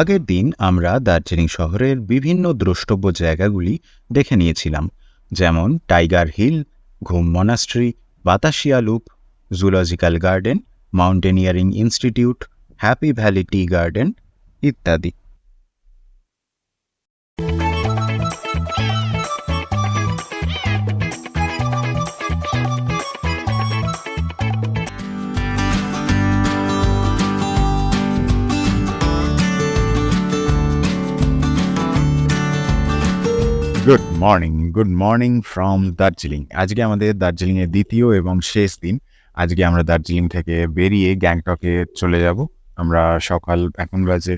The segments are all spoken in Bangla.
আগের দিন আমরা দার্জিলিং শহরের বিভিন্ন দ্রষ্টব্য জায়গাগুলি দেখে নিয়েছিলাম, যেমন tiger hill, Ghoom monastery, Batasia loop, zoological garden, mountaineering institute, happy valley tea garden ইত্যাদি। Morning good morning from Darjeeling আজকে আমাদের দার্জিলিংয়ের দ্বিতীয় এবং শেষ দিন। আজকে আমরা দার্জিলিং থেকে বেরিয়ে গ্যাংটকে চলে যাব। আমরা সকাল এখন বাজে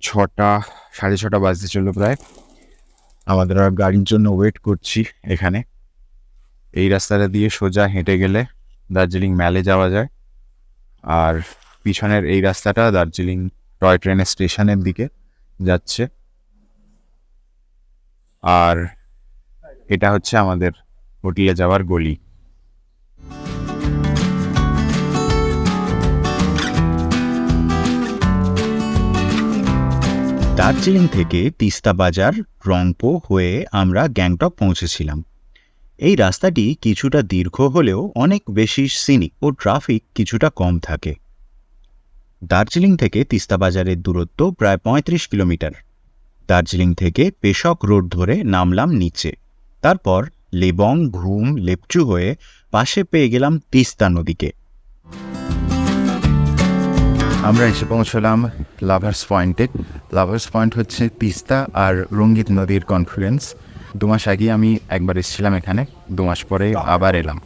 ছটা, সাড়ে ছটা বাজতে চলল প্রায়। আমাদের গাড়ির জন্য ওয়েট করছি এখানে। এই রাস্তাটা দিয়ে সোজা হেঁটে গেলে দার্জিলিং ম্যালে যাওয়া যায়। আর পিছনের এই রাস্তাটা দার্জিলিং টয় ট্রেনের স্টেশনের দিকে যাচ্ছে। আর এটা হচ্ছে আমাদের হোটেলে যাওয়ার গলি। দার্জিলিং থেকে তিস্তা বাজার রংপো হয়ে আমরা গ্যাংটক পৌঁছেছিলাম। এই রাস্তাটি কিছুটা দীর্ঘ হলেও অনেক বেশি সিনিক ও ট্রাফিক কিছুটা কম থাকে। দার্জিলিং থেকে তিস্তা বাজারের দূরত্ব প্রায় পঁয়ত্রিশ কিলোমিটার। দার্জিলিং থেকে পেশক রোড ধরে নামলাম নিচে। তারপর লেবং, ঘুম, লেপচু হয়ে পাশে পেয়ে গেলাম তিস্তা নদীকে। আমরা এসে পৌঁছলাম লাভার্স পয়েন্টে লাভার্স পয়েন্ট হচ্ছে তিস্তা আর রঙ্গিত নদীর কনফ্লুয়েন্স দু মাস আগে আমি একবার এসেছিলাম এখানে দু মাস পরে আবার এলাম।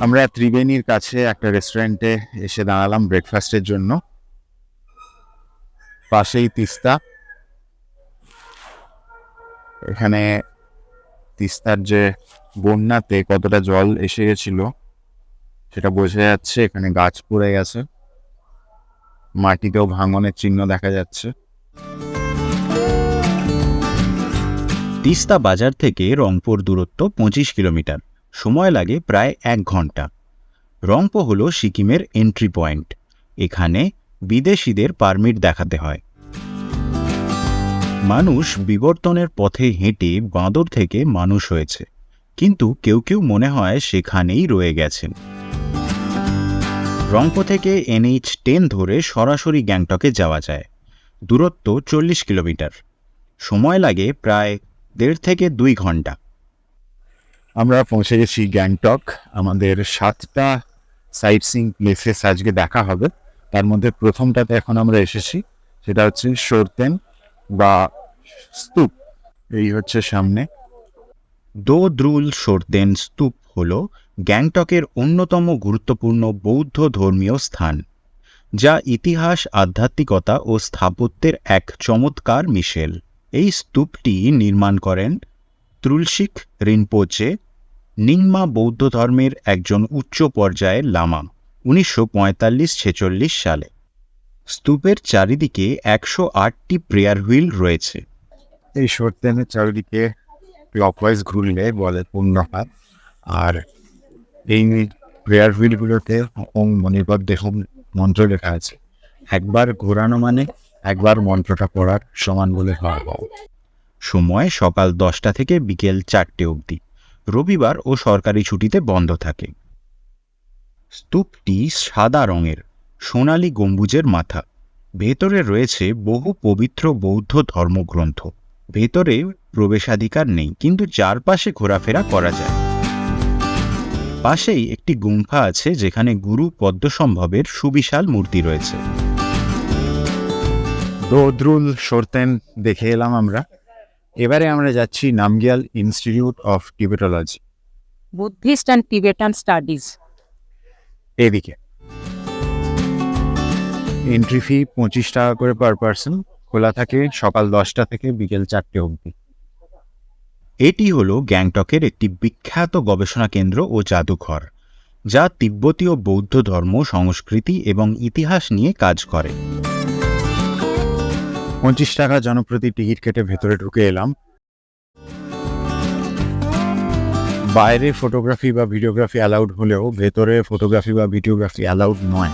আমরা ত্রিবেণীর কাছে একটা রেস্টুরেন্টে এসে দাঁড়ালাম ব্রেকফাস্টের জন্য। পাশেই তিস্তা। এখানে তিস্তার যে বন্যাতে কতটা জল এসে গেছিল, সেটা বোঝা যাচ্ছে, এখানে গাছ পড়ে গেছে। মাটিতেও ভাঙনের চিহ্ন দেখা যাচ্ছে। তিস্তা বাজার থেকে রংপুর দূরত্ব পঁচিশ কিলোমিটার। সময় লাগে প্রায় এক ঘণ্টা। রংপো হল সিকিমের এন্ট্রি পয়েন্ট এখানে বিদেশিদের পারমিট দেখাতে হয়। মানুষ বিবর্তনের পথে হেঁটে বাঁদর থেকে মানুষ হয়েছে, কিন্তু কেউ কেউ মনে হয় সেখানেই রয়ে গেছেন। রংপো থেকে এনএইচ টেন ধরে সরাসরি গ্যাংটকে যাওয়া যায়, দূরত্ব চল্লিশ কিলোমিটার। সময় লাগে প্রায় দেড় থেকে দুই ঘণ্টা। আমরা পৌঁছে গেছি গ্যাংটক। আমাদের সাতটা সাইট সিং প্লেসেস আজকে দেখা হবে। তার মধ্যে প্রথমটাতে এখন আমরা এসেছি, সেটা হচ্ছে সোরতেন বা স্তূপ। এই হচ্ছে সামনে। দো দ্রুল সোরতেন স্তূপ হল গ্যাংটকের অন্যতম গুরুত্বপূর্ণ বৌদ্ধ ধর্মীয় স্থান, যা ইতিহাস, আধ্যাত্মিকতা ও স্থাপত্যের এক চমৎকার মিশেল। এই স্তূপটি নির্মাণ করেন ত্রুলশিক রিনপোচে নিংমা বৌদ্ধ ধর্মের একজন উচ্চ পর্যায়ের লামা, উনিশশো পঁয়তাল্লিশ ছেচল্লিশ সালে। স্তূপের চারিদিকে একশো আটটি প্রেয়ার হুইল রয়েছে। এই সত্যেনের চারিদিকে ক্লকওয়াইজ ঘুরলে বলে পূর্ণপাত আর এই প্রেয়ার হুইলগুলোতে ওম মনিপদ দেহম মন্ত্র লেখা আছে। একবার ঘোরানো মানে একবার মন্ত্রটা পড়ার সমান বলে ভাবা। সময় সকাল দশটা থেকে বিকেল চারটে অবধি। রবিবার ও সরকারি ছুটিতে বন্ধ থাকে। স্তূপটি সাদা রঙের, সোনালি গম্বুজের মাথা। ভেতরে রয়েছে বহু পবিত্র বৌদ্ধ ধর্মগ্রন্থ। ভেতরে প্রবেশাধিকার নেই, কিন্তু চারপাশে ঘোরাফেরা করা যায়। পাশেই একটি গুম্ফা আছে, যেখানে গুরু পদ্মসম্ভবের সুবিশাল মূর্তি রয়েছে। দোদ্রুল সরতেন দেখে এলাম আমরা। এবারে আমরা যাচ্ছি Namgyal institute of Tibetology. Buddhist and Tibetan studies. এদিকে। এন্ট্রি ফি পঁচিশ টাকা করে পার পার্সন খোলা থাকে সকাল দশটা থেকে বিকেল চারটে অবধি। এটি হলো গ্যাংটকের একটি বিখ্যাত গবেষণা কেন্দ্র ও জাদুঘর যা তিব্বতীয় বৌদ্ধ ধর্ম সংস্কৃতি এবং ইতিহাস নিয়ে কাজ করে। পঞ্চাশ টাকা জনপ্রতি টিকিট কেটে ভেতরে ঢুকে এলাম। বাইরে ফটোগ্রাফি বা ভিডিওগ্রাফি অ্যালাউড হলেও ভেতরে ফটোগ্রাফি বা ভিডিওগ্রাফি অ্যালাউড নয়।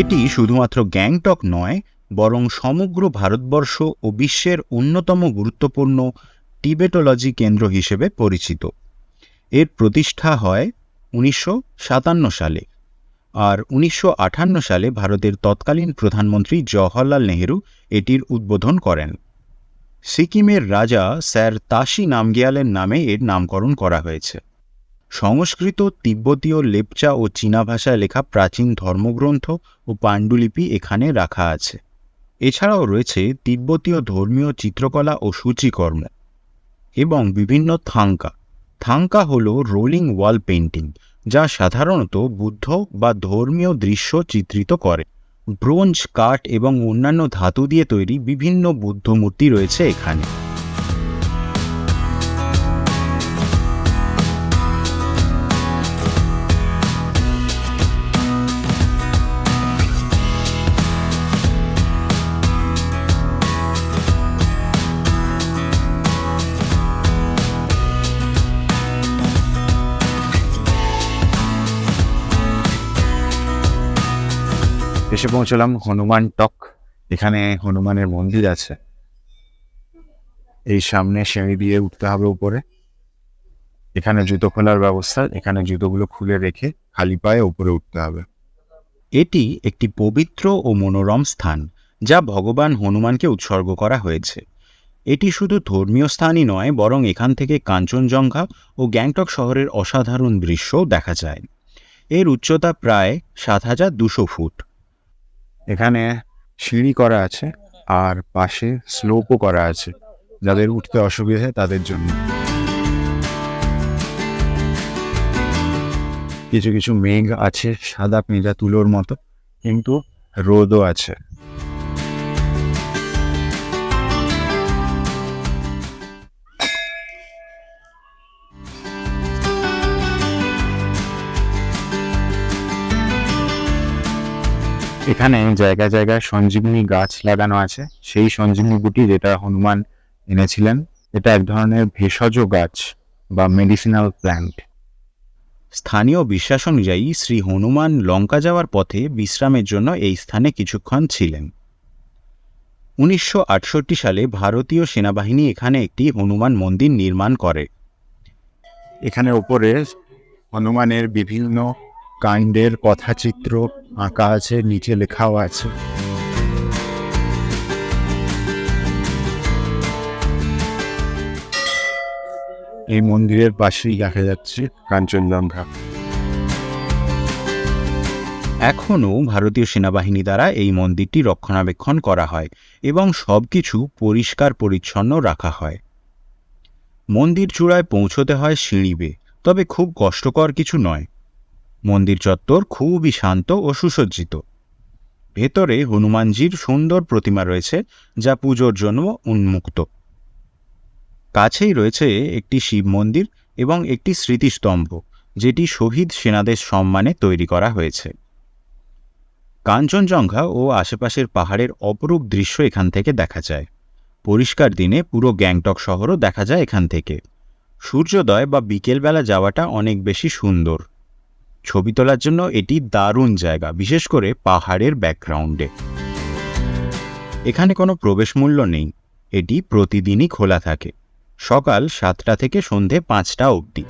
এটি শুধুমাত্র গ্যাংটক নয়, বরং সমগ্র ভারতবর্ষ ও বিশ্বের অন্যতম গুরুত্বপূর্ণ টিবেটোলজি কেন্দ্র হিসেবে পরিচিত। এর প্রতিষ্ঠা হয় উনিশশো সাতান্ন সালে। আর উনিশশো আটান্ন সালে ভারতের তৎকালীন প্রধানমন্ত্রী জওহরলাল নেহেরু এটির উদ্বোধন করেন। সিকিমের রাজা স্যার তাসি নামগিয়ালের নামে এর নামকরণ করা হয়েছে। সংস্কৃত, তিব্বতীয়, লেপচা ও চীনা ভাষায় লেখা প্রাচীন ধর্মগ্রন্থ ও পাণ্ডুলিপি এখানে রাখা আছে। এছাড়াও রয়েছে তিব্বতীয় ধর্মীয় চিত্রকলা ও সূচিকর্ম এবং বিভিন্ন থাঙ্কা। থাঙ্কা হল রোলিং ওয়াল পেন্টিং যা সাধারণত বুদ্ধ বা ধর্মীয় দৃশ্য চিত্রিত করে। ব্রোঞ্জ, কাঠ এবং অন্যান্য ধাতু দিয়ে তৈরি বিভিন্ন বুদ্ধ মূর্তি রয়েছে এখানে। এসে পৌঁছলাম হনুমান টক। এখানে হনুমানের মন্দির আছে। এই সামনে সিঁড়ি দিয়ে উঠতে হবে উপরে। এখানে জুতো খোলার ব্যবস্থা, এখানে জুতোগুলো খুলে রেখে খালি পায়ে উপরে উঠতে হবে। এটি একটি পবিত্র ও মনোরম স্থান, যা ভগবান হনুমানকে উৎসর্গ করা হয়েছে। এটি শুধু ধর্মীয় স্থানই নয়, বরং এখান থেকে কাঞ্চনজঙ্ঘা ও গ্যাংটক শহরের অসাধারণ দৃশ্যও দেখা যায়। এর উচ্চতা প্রায় সাত হাজার দুশো ফুট। এখানে সিঁড়ি করা আছে আর পাশে স্লোপও করা আছে। যাদের উঠতে অসুবিধে তাদের জন্য। কিছু কিছু মেঘ আছে সাদা পেঁজা তুলোর মতো, কিন্তু রোদও আছে। এখানে জায়গায় জায়গায় সঞ্জীবনী গাছ লাগানো আছে। সেই সঞ্জীবনী গুটি যেটা হনুমান এনেছিলেন এটা এক ধরনের ভেষজ গাছ বা মেডিসিনাল প্ল্যান্ট স্থানীয় বিশ্বাস অনুযায়ী শ্রী হনুমান লঙ্কা যাওয়ার পথে বিশ্রামের জন্য এই স্থানে কিছুক্ষণ ছিলেন। উনিশশো আটষট্টি সালে ভারতীয় সেনাবাহিনী এখানে একটি হনুমান মন্দির নির্মাণ করে। এখানে ওপরে হনুমানের বিভিন্ন কাণ্ডের কথাচিত্র আঁকা আছে, নিচে লেখাও আছে। এই মন্দিরের পাশেই দেখা যাচ্ছে কাঞ্চনজঙ্ঘা। এখনও ভারতীয় সেনাবাহিনী দ্বারা এই মন্দিরটি রক্ষণাবেক্ষণ করা হয় এবং সব কিছু পরিষ্কার পরিচ্ছন্ন রাখা হয়। মন্দির চূড়ায় পৌঁছতে হয় সিঁড়ি তবে খুব কষ্টকর কিছু নয়। মন্দির চত্বর খুবই শান্ত ও সুসজ্জিত। ভেতরে হনুমানজির সুন্দর প্রতিমা রয়েছে, যা পুজোর জন্য উন্মুক্ত। কাছেই রয়েছে একটি শিব মন্দির এবং একটি স্মৃতিস্তম্ভ, যেটি শহীদ সেনাদের সম্মানে তৈরি করা হয়েছে। কাঞ্চনজঙ্ঘা ও আশেপাশের পাহাড়ের অপরূপ দৃশ্য এখান থেকে দেখা যায়। পরিষ্কার দিনে পুরো গ্যাংটক শহরও দেখা যায় এখান থেকে। সূর্যোদয় বা বিকেলবেলা যাওয়াটা অনেক বেশি সুন্দর। ছবি তোলার জন্য এটি দারুণ জায়গা, বিশেষ করে পাহাড়ের ব্যাকগ্রাউন্ডে। এখানে কোনো প্রবেশ মূল্য নেই, এটি প্রতিদিনই খোলা থাকে, সকাল সাতটা থেকে সন্ধে পাঁচটা অবধি।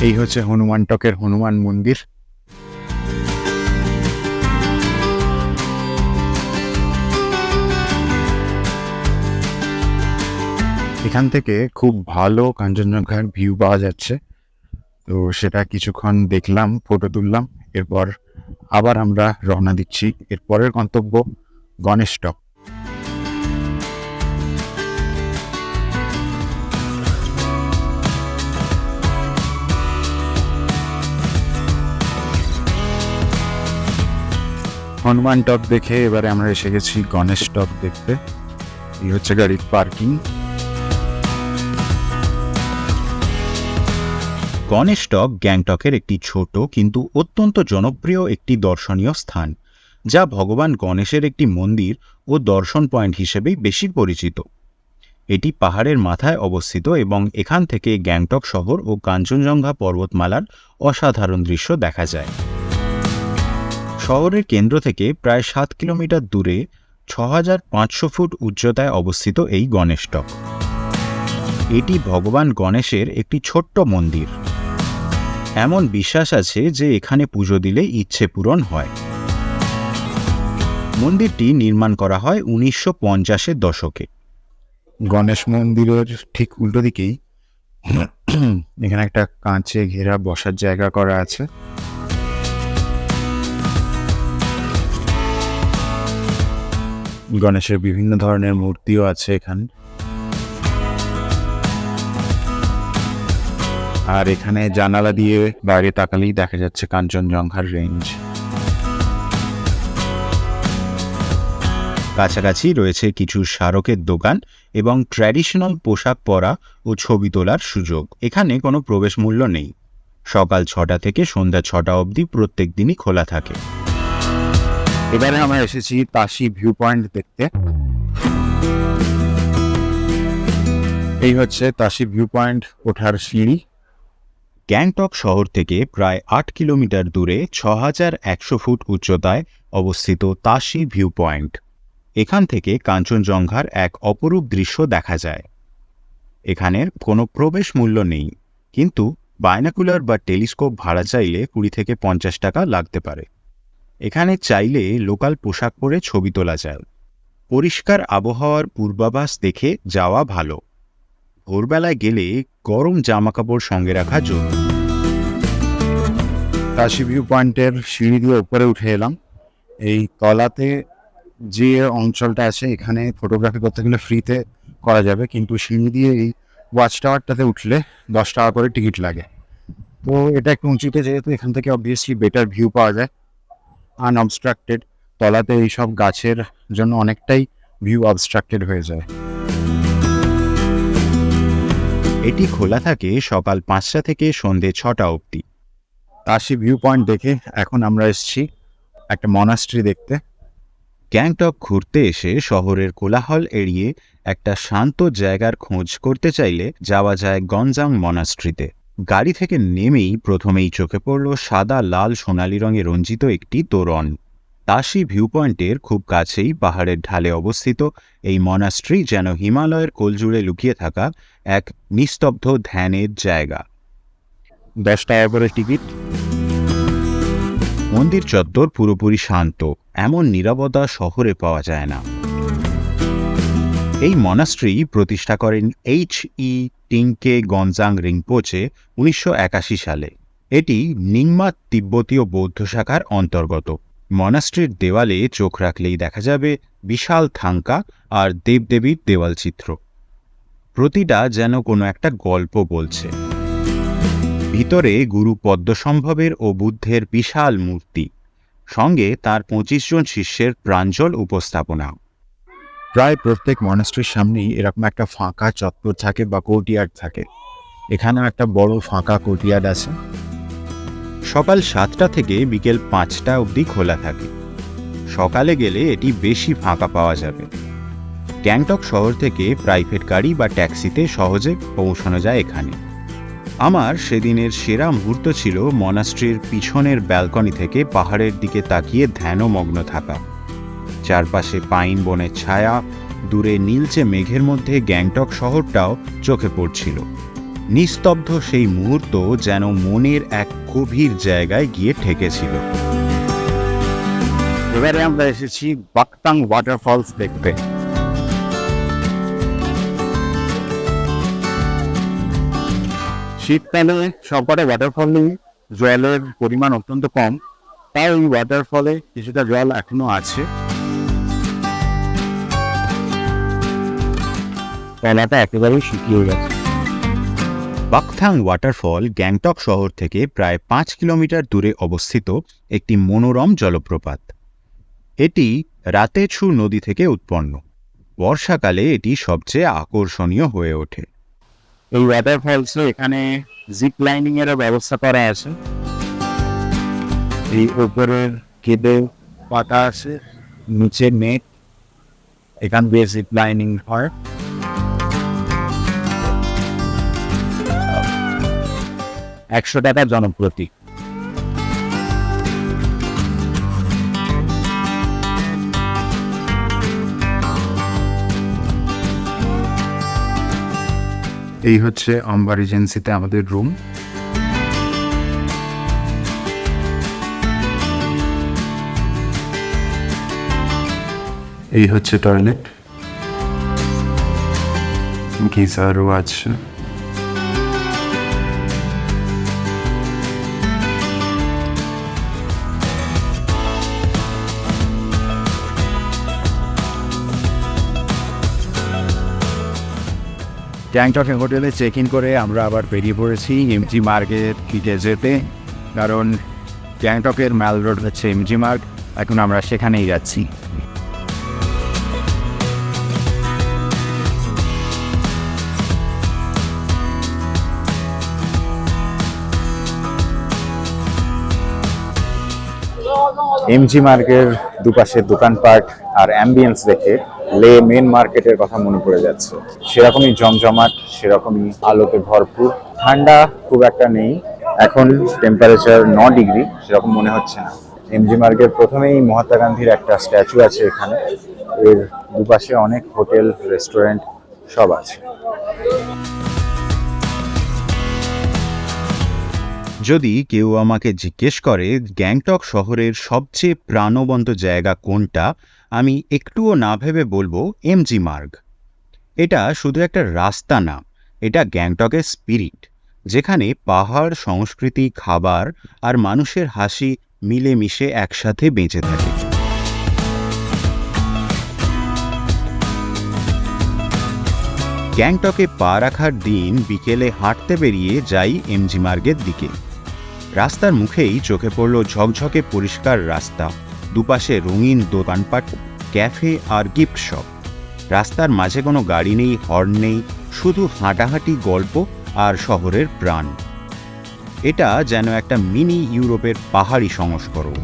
এই হচ্ছে হনুমান টকের হনুমান মন্দির। এখান থেকে খুব ভালো কাঞ্চনজঙ্ঘার ভিউ পাওয়া যাচ্ছে। তো সেটা কিছুক্ষণ দেখলাম ফটো তুললাম, এরপর আবার আমরা রওনা দিচ্ছি এরপরের গন্তব্য গণেশ টক। হনুমান টপ দেখে এবারে আমরা এসে গেছি গণেশ টপ দেখতে। এই হচ্ছে গাড়ির পার্কিং গণেশ টক গ্যাংটকের একটি ছোট কিন্তু অত্যন্ত জনপ্রিয় একটি দর্শনীয় স্থান, যা ভগবান গণেশের একটি মন্দির ও দর্শন পয়েন্ট হিসেবেই বেশি পরিচিত। এটি পাহাড়ের মাথায় অবস্থিত এবং এখান থেকে গ্যাংটক শহর ও কাঞ্চনজঙ্ঘা পর্বতমালার অসাধারণ দৃশ্য দেখা যায়। শহরের কেন্দ্র থেকে প্রায় সাত কিলোমিটার দূরে ছ হাজার পাঁচশো ফুট উচ্চতায় অবস্থিত এই গণেশটক এটি ভগবান গণেশের একটি ছোট্ট মন্দির। এমন বিশ্বাস আছে যে এখানে পুজো দিলে ইচ্ছে পূরণ হয়। মন্দিরটি নির্মাণ করা হয় উনিশশো পঞ্চাশের দশকে। গণেশ মন্দিরের ঠিক উল্টো দিকেই এখানে একটা কাঁচে ঘেরা বসার জায়গা করা আছে। গণেশের বিভিন্ন ধরনের মূর্তিও আছে এখানে। আর এখানে জানালা দিয়ে বাইরে তাকালেই দেখা যাচ্ছে কাঞ্চনজঙ্ঘার রেঞ্জ। কাছাকাছি রয়েছে কিছু স্মারকের দোকান এবং ট্র্যাডিশনাল পোশাক পরা ও ছবি তোলার সুযোগ। এখানে কোনো প্রবেশ মূল্য নেই। সকাল ছটা থেকে সন্ধ্যা ছটা অবধি প্রত্যেক দিনই খোলা থাকে। এবারে আমরা এসেছি তাসি ভিউ পয়েন্ট দেখতে। এই হচ্ছে তাসি ভিউ পয়েন্ট ওঠার সিঁড়ি। গ্যাংটক শহর থেকে প্রায় আট কিলোমিটার দূরে ছ হাজার একশো ফুট উচ্চতায় অবস্থিত তাসি ভিউ পয়েন্ট এখান থেকে কাঞ্চনজঙ্ঘার এক অপরূপ দৃশ্য দেখা যায়। এখানের কোনো প্রবেশ মূল্য নেই, কিন্তু বায়নাকুলার বা টেলিস্কোপ ভাড়া চাইলে কুড়ি থেকে পঞ্চাশ টাকা লাগতে পারে। এখানে চাইলে লোকাল পোশাক পরে ছবি তোলা যায়। পরিষ্কার আবহাওয়ার পূর্বাভাস দেখে যাওয়া ভালো। ভোরবেলায় গেলে গরম জামাকাপড় সঙ্গে রাখা জরুরি। তাসি ভিউ পয়েন্টের সিঁড়ি দিয়ে উপরে উঠে এলাম। এই তলাতে যে অঞ্চলটা আছে, এখানে ফটোগ্রাফি করতে গেলে ফ্রিতে করা যাবে, কিন্তু সিঁড়ি দিয়ে এই ওয়াচ টাওয়ারটাতে উঠলে দশ টাকা করে টিকিট লাগে। তো এটা একটু উঁচুতে যেহেতু এখান থেকে অবভিয়াসলি বেটার ভিউ পাওয়া যায়। আনঅবস্ট্রাক্টেড তলাতে এইসব গাছের জন্য অনেকটাই ভিউ অবস্ট্রাক্টেড হয়ে যায়। এটি খোলা থাকে সকাল পাঁচটা থেকে সন্ধে ছটা অবধি। তাসি ভিউ পয়েন্ট দেখে এখন আমরা এসছি একটা মনাস্ট্রি দেখতে। গ্যাংটক ঘুরতে এসে শহরের কোলাহল এড়িয়ে একটা শান্ত জায়গার খোঁজ করতে চাইলে যাওয়া যায় গঞ্জাং মনাস্ট্রিতে গাড়ি থেকে নেমেই প্রথমেই চোখে পড়ল সাদা, লাল, সোনালি রঙে রঞ্জিত একটি তোরণ। তাসি ভিউ পয়েন্টের খুব কাছেই পাহাড়ের ঢালে অবস্থিত এই মনাস্ট্রি যেন হিমালয়ের কোলজুড়ে লুকিয়ে থাকা এক নিস্তব্ধ ধ্যানের জায়গা। দশ টাকা করে টিকিট। মন্দির চত্বর পুরোপুরি শান্ত এমন নিরাপদা শহরে পাওয়া যায় না। এই মনাস্ট্রি প্রতিষ্ঠা করেন এইচ ই টিংকে গঞ্জাং রিংপোচে উনিশশো একাশি সালে। এটি নিংমা তিব্বতীয় বৌদ্ধ শাখার অন্তর্গত। মনাস্ট্রির দেওয়ালে চোখ রাখলেই দেখা যাবে বিশাল থাঙ্কা আর দেবদেবীর দেওয়াল চিত্র। প্রতিটা যেন কোনো একটা গল্প বলছে। ভিতরে গুরু পদ্মসম্ভবের ও বুদ্ধের বিশাল মূর্তি। সঙ্গে তার পঁচিশ জন শিষ্যের প্রাঞ্জল উপস্থাপনা। প্রায় প্রত্যেক মনাস্ট্রির সামনেই এরকম একটা ফাঁকা চত্বর থাকে বা কোর্টিয়ার্ড থাকে। এখানেও একটা বড় ফাঁকা কোর্টিয়ার্ড আছে। সকাল সাতটা থেকে বিকেল পাঁচটা অবধি খোলা থাকে। সকালে গেলে এটি বেশি ফাঁকা পাওয়া যাবে। গ্যাংটক শহর থেকে প্রাইভেট গাড়ি বা ট্যাক্সিতে সহজে পৌঁছানো যায় এখানে। আমার সেদিনের সেরা মুহূর্ত ছিল মনাস্ট্রির পিছনের ব্যালকনি থেকে পাহাড়ের দিকে তাকিয়ে ধ্যানমগ্ন থাকা। চারপাশে পাইন বনের ছায়া, দূরে নীলচে মেঘের মধ্যে গ্যাংটক শহরটাও চোখে পড়ছিল। নিস্তব্ধ সেই মুহূর্ত যেন মনের এক গভীর জায়গায় গিয়ে ঠেকেছিল। এবারে আমরা এসেছি বাকতাং ওয়াটারফলস দেখতে শীতকালে সবকটা ওয়াটারফলে জলের পরিমাণ অত্যন্ত কম। তাই ওই ওয়াটারফলে কিছুটা জল এখনও আছে। তলাটা একেবারেই শুকিয়ে গেছে। বাকথাং ওয়াটারফল গ্যাংটক শহর থেকে প্রায় পাঁচ কিলোমিটার দূরে অবস্থিত একটি মনোরম জলপ্রপাত। এটি রাতেছু নদী থেকে উৎপন্ন। বর্ষাকালে এটি সবচেয়ে আকর্ষণীয় হয়ে ওঠে। ওয়াটারফলস এখানে জিপ লাইনিং এর ব্যবস্থা করা আছে। এই কেদে পাতা আছে, নিচে নেট, এখান দিয়ে জিপ লাইনিং হয়। একশো টাকা জনপ্রতি। এই হচ্ছে অম্বার এজেন্সিতে আমাদের রুম এই হচ্ছে টয়লেট গিজারও আছে। গ্যাংটকে হোটেলে চেক ইন করে আমরা আবার বেরিয়ে পড়েছি এমজি মার্গের দিকে যেতে কারণ গ্যাংটকের ম্যাল রোড হচ্ছে এমজি মার্গ এখন আমরা সেখানেই যাচ্ছি। এমজি মার্গের দুপাশের দোকানপাট আর অ্যাম্বিয়েন্স দেখে লে মেন মার্কেটের কথা মনে পড়ে যাচ্ছে। সেরকমই জমজমাট, সেরকমই আলোতে ভরপুর। ঠান্ডা খুব একটা নেই। এখন টেম্পারেচার ন ডিগ্রি সেরকম মনে হচ্ছে না। এমজি মার্গের প্রথমেই মহাত্মা গান্ধীর একটা স্ট্যাচু আছে এখানে। এর দুপাশে অনেক হোটেল রেস্টুরেন্ট সব আছে। যদি কেউ আমাকে জিজ্ঞেস করে, গ্যাংটক শহরের সবচেয়ে প্রাণবন্ত জায়গা কোনটা? আমি একটুও না ভেবে বলব এমজি মার্গ। এটা শুধু একটা রাস্তা না, এটা গ্যাংটকের স্পিরিট, যেখানে পাহাড়, সংস্কৃতি, খাবার আর মানুষের হাসি মিলেমিশে একসাথে বেঁচে থাকে। গ্যাংটকে পা রাখার দিন বিকেলে হাঁটতে বেরিয়ে যাই এমজি মার্গের দিকে। রাস্তার মুখেই চোখে পড়ল ঝকঝকে পরিষ্কার রাস্তা। দুপাশে রঙিন দোকানপাট, ক্যাফে আর গিফট শপ। রাস্তার মাঝে কোনো গাড়ি নেই, হর্ন নেই, শুধু হাঁটাহাঁটি গল্প আর শহরের প্রাণ। এটা যেন একটা মিনি ইউরোপের পাহাড়ি সংস্করণ।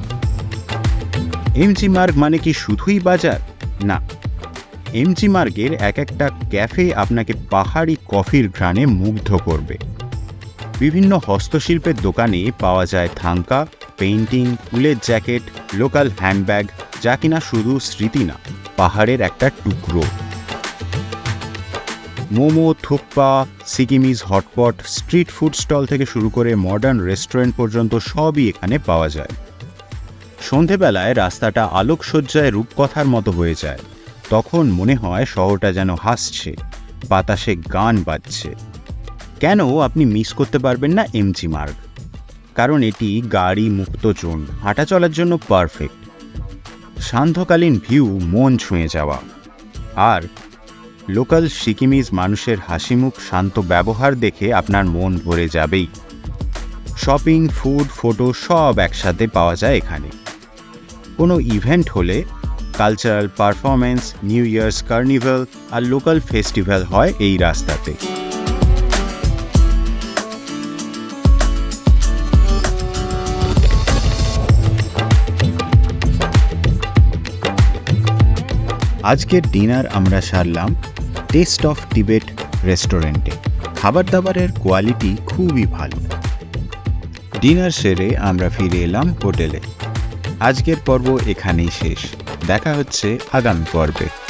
এমজি মার্গ মানে কি শুধুই বাজার? না। এমজি মার্গের এক একটা ক্যাফে আপনাকে পাহাড়ি কফির ঘ্রাণে মুগ্ধ করবে। বিভিন্ন হস্তশিল্পের দোকানে পাওয়া যায় থাঙ্কা পেইন্টিং, উলের জ্যাকেট, লোকাল হ্যান্ডব্যাগ, যা কিনা শুধু স্মৃতি না, পাহাড়ের একটা টুকরো। Momo, thukpa, Sikkimese hotpot, street food stall থেকে শুরু করে মডার্ন রেস্টুরেন্ট পর্যন্ত সবই এখানে পাওয়া যায়। সন্ধেবেলায় রাস্তাটা আলোকসজ্জায় রূপকথার মতো হয়ে যায়। তখন মনে হয় শহরটা যেন হাসছে, বাতাসে গান বাজছে। কেন আপনি মিস করতে পারবেন না এমজি মার্গ? কারণ এটি গাড়ি মুক্ত জোন, হাঁটা চলার জন্য পারফেক্ট সান্ধ্যকালীন ভিউ মন ছুঁয়ে যাওয়া। আর লোকাল সিকিমিজ মানুষের হাসিমুখ শান্ত ব্যবহার দেখে আপনার মন ভরে যাবেই। শপিং ফুড ফটো সব একসাথে পাওয়া যায় এখানে। কোনো ইভেন্ট হলে cultural performance new year's carnival আর লোকাল ফেস্টিভ্যাল হয় এই রাস্তাতে। আজকের ডিনার আমরা সারলাম টেস্ট অফ টিবেট রেস্টুরেন্টে। খাবার দাবারের কোয়ালিটি খুবই ভালো। ডিনার সেরে আমরা ফিরে এলাম হোটেলে। আজকের পর্ব এখানেই শেষ। দেখা হচ্ছে আগামী পর্বে।